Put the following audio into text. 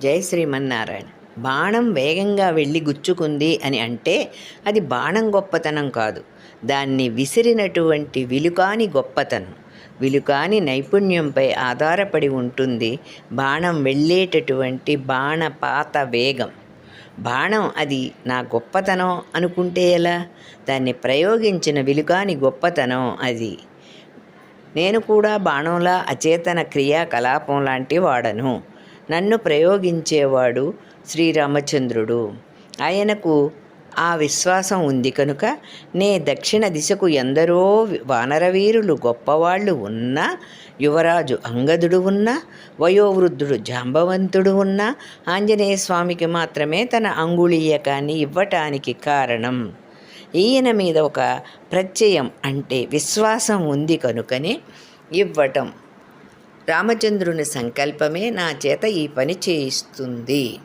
జై శ్రీమన్నారాయణ. బాణం వేగంగా వెళ్ళి గుచ్చుకుంది అని అంటే అది బాణం గొప్పతనం కాదు. దాన్ని విసిరినటువంటి విలుకాని గొప్పతనం. విలుకాని నైపుణ్యంపై ఆధారపడి ఉంటుంది బాణం వెళ్ళేటటువంటి బాణపాత వేగం. బాణం అది నా గొప్పతనం అనుకుంటే ఎలా? దాన్ని ప్రయోగించిన విలుకాని గొప్పతనం అది. నేను కూడా బాణంలా అచేతన క్రియాకలాపం లాంటి వాడను. నన్ను ప్రయోగించేవాడు శ్రీరామచంద్రుడు. ఆయనకు ఆ విశ్వాసం ఉంది కనుక నే దక్షిణ దిశకు ఎందరో వానరవీరులు గొప్పవాళ్ళు ఉన్నా యువరాజు అంగదుడు ఉన్నా వయోవృద్ధుడు జాంబవంతుడు ఉన్నా ఆంజనేయ స్వామికి మాత్రమే తన అంగుళీయకాన్ని ఇవ్వటానికి కారణం. ఈయన మీద ఒక ప్రత్యయం అంటే విశ్వాసం ఉంది కనుకనే ఇవ్వటం. రామచంద్రుని సంకల్పమే నా చేత ఈ పని చేయిస్తుంది.